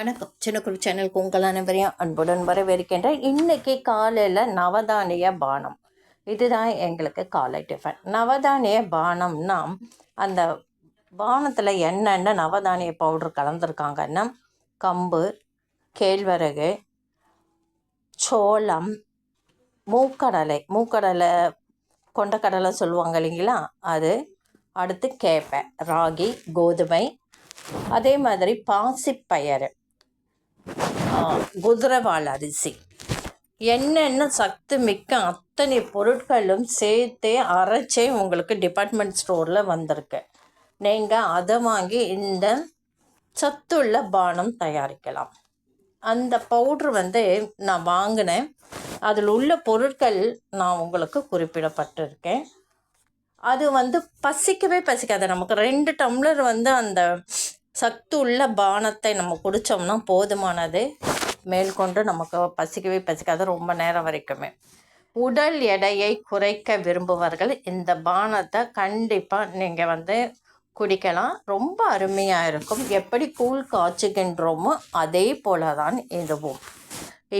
வணக்கம். சின்னக்குரு சேனலுக்கு உங்கள் அனைவரையும் அன்புடன் வரவேற்கின்றேன். இன்னைக்கு காலையில் நவதானிய பானம். இதுதான் எங்களுக்கு காலை டிஃபன். நவதானிய பானம்னா அந்த பானத்தில் என்னென்ன நவதானிய பவுடர் கலந்துருக்காங்கன்னா கம்பு கேழ்வரகு சோளம் மூக்கடலை. மூக்கடலை கொண்டக்கடலை சொல்லுவாங்க இல்லைங்களா? அது அடுத்து கேப்பை ராகி கோதுமை அதே மாதிரி பாசிப்பயறு. குதிரவாள் அரிசி. என்னென்ன சத்து மிக்க அத்தனை பொருட்களும் சேர்த்தே அரைச்சே உங்களுக்கு டிபார்ட்மெண்ட் ஸ்டோரில் வந்திருக்கு. நீங்கள் அதை வாங்கி இந்த சத்துள்ள பானம் தயாரிக்கலாம். அந்த பவுட்ரு வந்து நான் வாங்கினேன். அதில் உள்ள பொருட்கள் நான் உங்களுக்கு குறிப்பிடப்பட்டிருக்கேன். அது வந்து பசிக்கவே பசிக்காது. நமக்கு ரெண்டு டம்ளர் வந்து அந்த சத்து உள்ள பானத்தை நம்ம குடித்தோம்னா போதுமானது. மேற்கொண்டு நமக்கு பசிக்கவே பசிக்காது ரொம்ப நேரம் வரைக்குமே. உடல் எடையை குறைக்க விரும்புவர்கள். இந்த பானத்தை கண்டிப்பாக நீங்கள் வந்து குடிக்கலாம். ரொம்ப அருமையாக இருக்கும். எப்படி கூழ் காய்ச்சுகின்றோமோ அதே போல தான் இதுவும்.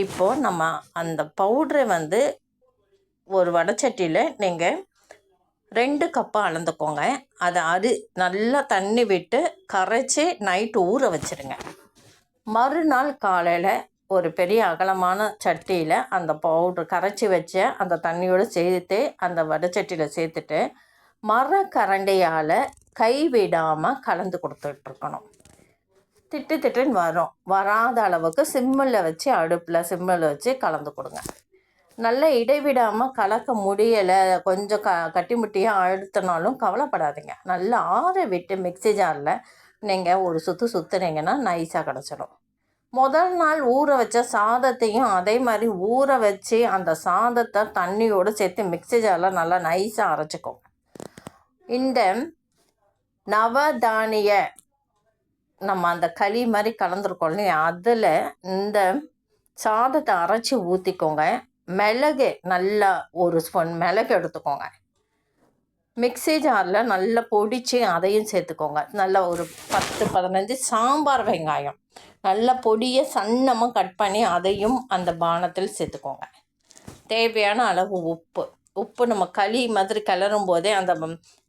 இப்போது நம்ம அந்த பவுட்ரை வந்து ஒரு வடச்சட்டியில் நீங்கள் ரெண்டு கப்பாக அளந்துக்கோங்க. அதை அரி நல்லா தண்ணி விட்டு கரைச்சி நைட்டு ஊற வச்சிருங்க. மறுநாள் காலையில் ஒரு பெரிய அகலமான சட்டியில் அந்த பவுட்ரு கரைச்சி வச்ச அந்த தண்ணியோடு சேர்த்து அந்த வடச்சட்டியில் சேர்த்துட்டு மரக்கரண்டியால் கைவிடாமல் கலந்து கொடுத்துட்ருக்கணும் திட்டு திட்டுன்னு வரும். வராத அளவுக்கு சிம்மில் வச்சு அடுப்பில் சிம்மில் வச்சு கலந்து கொடுங்க. நல்லா இடைவிடாமல் கலக்க முடியலை. கொஞ்சம் க கட்டி முட்டியாக அழுத்தினாலும் கவலைப்படாதீங்க. நல்லா ஆற விட்டு மிக்ஸி ஜாரில் நீங்கள் ஒரு சுற்று சுற்றுனீங்கன்னா நைஸாக கிடச்சிடும் முதல் நாள் ஊற வச்ச சாதத்தையும் அதே மாதிரி ஊற வச்சு அந்த சாதத்தை தண்ணியோடு சேர்த்து மிக்ஸி ஜாரில் நல்லா நைஸாக அரைச்சிக்கோங்க. இந்த நவதானிய நம்ம அந்த களி மாதிரி கலந்துருக்கோம் இல்லையா? அதில் இந்த சாதத்தை அரைச்சி ஊற்றிக்கோங்க மிளகு நல்லா ஒரு ஸ்பூன் மிளகு எடுத்துக்கோங்க. மிக்ஸி ஜாரில் நல்லா பொடிச்சு அதையும் சேர்த்துக்கோங்க. நல்லா ஒரு பத்து பதினஞ்சு சாம்பார் வெங்காயம். நல்லா பொடியை சன்னமாக கட் பண்ணி அதையும் அந்த பானத்தில் சேர்த்துக்கோங்க. தேவையான அளவு உப்பு. உப்பு நம்ம களி மாதிரி கிளறும் போதே அந்த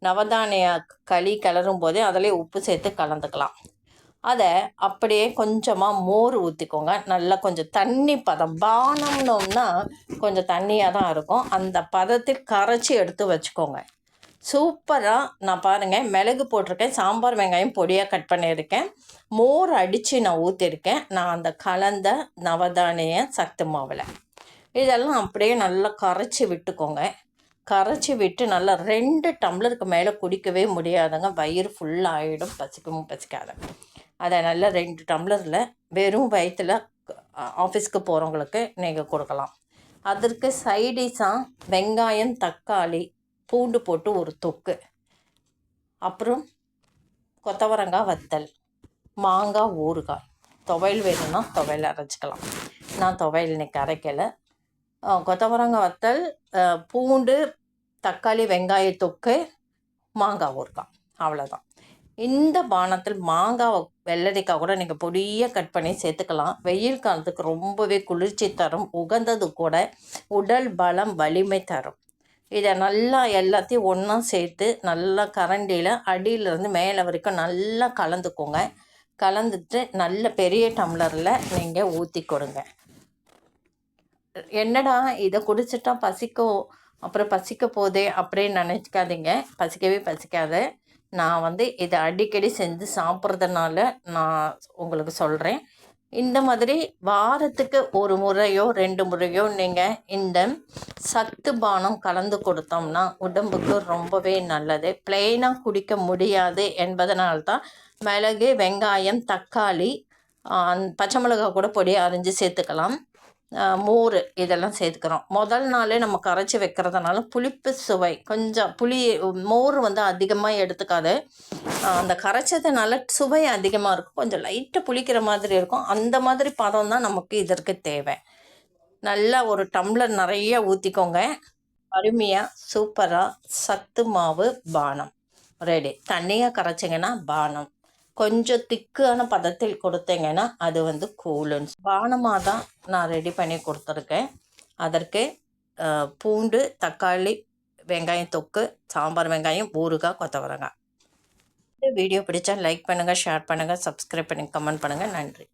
நவதானிய களி கிளறும் போதே அதிலே உப்பு சேர்த்து கலந்துக்கலாம். அதை அப்படியே கொஞ்சமாக மோர் ஊற்றிக்கோங்க நல்லா கொஞ்சம் தண்ணி பதம் பானம்னோம்னா கொஞ்சம் தண்ணியாக தான் இருக்கும். அந்த பதத்தில் கரைச்சி எடுத்து வச்சுக்கோங்க. சூப்பராக நான் பாருங்கள் மிளகு போட்டிருக்கேன் சாம்பார் வெங்காயம் பொடியாக கட் பண்ணியிருக்கேன். மோர் அடித்து நான் ஊற்றிருக்கேன் நான் அந்த கலந்த நவதானிய சத்து மாவில். இதெல்லாம் அப்படியே நல்லா கரைச்சி விட்டுக்கோங்க. கரைச்சி விட்டு நல்லா ரெண்டு டம்ளருக்கு மேலே குடிக்கவே முடியாதுங்க. வயிறு ஃபுல்லாகிடும் பசிக்கவும் பசிக்காதங்க அதை நல்லா ரெண்டு டம்ளரில் வெறும் வயிற்றில் ஆஃபீஸ்க்கு போகிறவங்களுக்கு நீங்கள் கொடுக்கலாம். அதற்கு சைடிஷாக வெங்காயம் தக்காளி பூண்டு போட்டு ஒரு தொக்கு. அப்புறம் கொத்தவரங்காய் வத்தல் மாங்காய் ஊறுகாய். துவையல் வேணும்னா துவையல் அரைச்சிக்கலாம். நான் துவையல் இன்னைக்கு அரைக்கலை. கொத்தவரங்காய் வத்தல் பூண்டு தக்காளி வெங்காய தொக்கு மாங்காய் ஊறுகாய். அவ்வளோதான் இந்த பானத்தில் மாங்காய் வெள்ளரிக்காய் கூட நீங்கள் பொடியாக கட் பண்ணி சேர்த்துக்கலாம். வெயில் காலத்துக்கு ரொம்பவே குளிர்ச்சி தரும் உகந்தது கூட உடல் பலம் வலிமை தரும். இதை நல்லா எல்லாத்தையும் ஒன்றா சேர்த்து நல்லா கரண்டியில் அடியிலேருந்து மேலே வரைக்கும் நல்லா கலந்துக்கோங்க. கலந்துட்டு நல்ல பெரிய டம்ளரில் நீங்கள் ஊற்றி கொடுங்க. என்னடா இதை குடிச்சிட்டா பசிக்கும் அப்புறம் பசிக்க போதே அப்படின்னு நினைக்காதீங்க பசிக்கவே பசிக்காது. நான் வந்து இதை அடிக்கடி செஞ்சு சாப்பிட்றதுனால நான் உங்களுக்கு சொல்கிறேன் இந்த மாதிரி வாரத்துக்கு ஒரு முறையோ ரெண்டு முறையோ நீங்கள் இந்த சத்து பானம் கலந்து கொடுத்தோம்னா உடம்புக்கு ரொம்பவே நல்லது. பிளெயினாக குடிக்க முடியாது என்பதனால்தான் மிளகு வெங்காயம் தக்காளி பச்சை மிளகாய் கூட பொடி அரிஞ்சு சேர்த்துக்கலாம். மோர் இதெல்லாம் சேர்த்துக்கிறோம். முதல் நாளே நம்ம கரைச்சி வைக்கிறதுனால புளிப்பு சுவை கொஞ்சம் புளி மோர் வந்து அதிகமாக எடுத்துக்காது. அந்த கரைச்சதுனால சுவை அதிகமாக இருக்கும். கொஞ்சம் லைட்டாக புளிக்கிற மாதிரி இருக்கும். அந்த மாதிரி பதம் தான் நமக்கு இதற்கு தேவை. நல்லா ஒரு டம்ளர் நிறைய ஊற்றிக்கோங்க அருமையாக சூப்பராக சத்து மாவு பானம். ரெடி. தண்ணியாக கரைச்சிங்கன்னா பானம். கொஞ்சம் திக்கான பதத்தில் கொடுத்தீங்கன்னா அது வந்து கூலுன்னு பானமாக தான் நான் ரெடி பண்ணி கொடுத்துருக்கேன். அதற்கு பூண்டு தக்காளி வெங்காயம் தொக்கு சாம்பார் வெங்காயம் ஊறுகாய் கொத்தவரங்காய். வீடியோ பிடிச்சா லைக் பண்ணுங்கள் ஷேர் பண்ணுங்கள் சப்ஸ்கிரைப் பண்ணி கமெண்ட் பண்ணுங்கள் நன்றி.